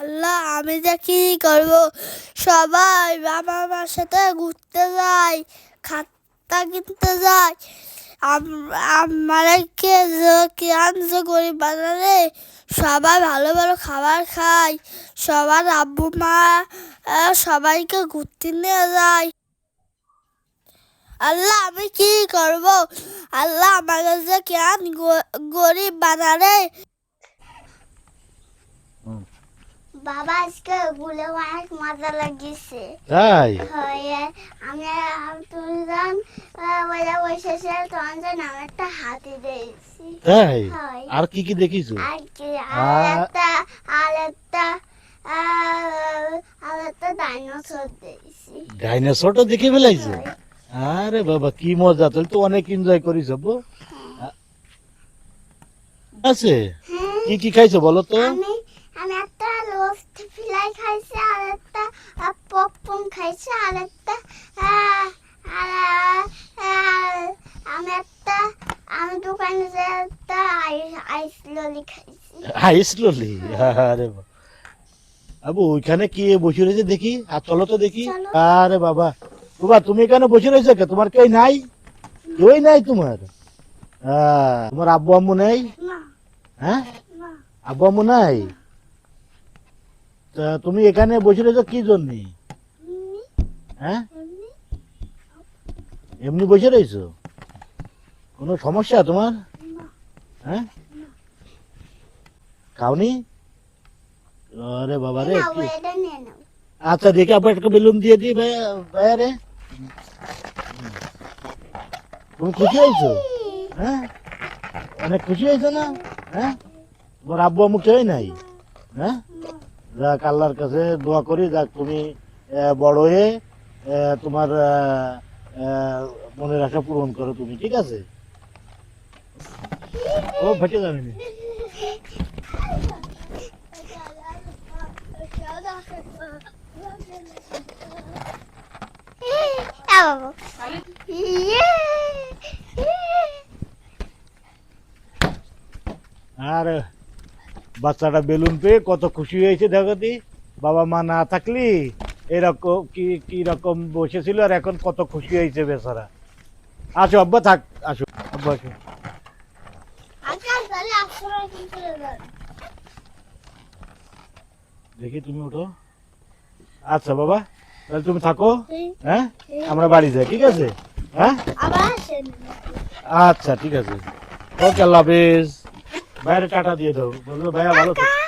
আল্লাহ, আমি যে কি করব? সবাই বাবা মার সাথে ঘুরতে যায়, খাতা কিনতে যায়। আমাকে কে আনছে গরিব বানালে সবাই ভালো ভালো খাবার খায়। সবার আব্বু, মা সবাইকে ঘুরতে নিয়ে যায়। আল্লাহ, আমি কি করব? আল্লাহ আমার কাছে কেন গরিব বানালে বাবা আজকে গুলে অনেক মজা লাগিয়েছে। তাই? হয় আমি তুললাম ওরা বসেছে তখন যেন একটা হাতি দিয়েছি তাই? আর কি কি দেখিছো আর কি? আর একটা আর একটা আর একটা ডাইনোসর দিয়েছি ডাইনোসরটা দেখে ফেলাইছো? আরে বাবা কি মজা তাহলে তো অনেক এনজয় করিস আব্বু আছে? হ্যাঁ। কি কি খাইছো বলো তো? আমি খাইছি আর একটা আহ, আর আহ, আমি একটা আমি দোকানে যে একটা আইস আইস ললি খাইছি। আইস ললি? আরে আবু ওইখানে কি বসে রয়েছে দেখি? আর চলো তো দেখি। আরে বাবা। বাবা তুমি এখানে বসে রয়েছো কে তোমার কেউ নাই? কেউই নাই তোমার? তোমার আব্বু আম্মু নেই? হ্যাঁ? আব্বু আম্মু নাই? তা তুমি এখানে বসে রয়েছো কি জন্য? হ্যাঁ? এমনি বসে রয়েছো? কোনো সমস্যা তোমার? হ্যাঁ? খাওনি? আরে বাবা রে আচ্ছা দেখে আবার একটা বেলুন দিয়ে দিই ভাইয়া রে। তুমি খুশি হয়েছো? হ্যাঁ? অনেক খুশি হয়েছো না? হ্যাঁ? তোমার আব্বু আম্মু কেউই নাই? হ্যাঁ? যাক আল্লাহর কাছে দোয়া করি যাক তুমি বড় হয়ে তোমার মনের আশা পূরণ করো তুমি, ঠিক আছে? ও ফেটে যাবে আর বাচ্চাটা বেলুন পেয়ে কত খুশি হয়েছে দেখো বাবা মা না থাকলি এরকম কি কি রকম বসেছিল আর এখন কত খুশি হয়েছে বেচারা। আসো আব্বা থাক আসো। আব্বা আসো। দেখি তুমি ওঠো আচ্ছা বাবা তাহলে তুমি থাকো। হ্যাঁ? আমরা বাড়ি যাই ঠিক আছে? হ্যাঁ? আচ্ছা ঠিক আছে। ওকে আল্লাহ হাফেজ। বাইরে টাটা দিয়ে দাও। বলল ভাইয়া ভালো থাকো।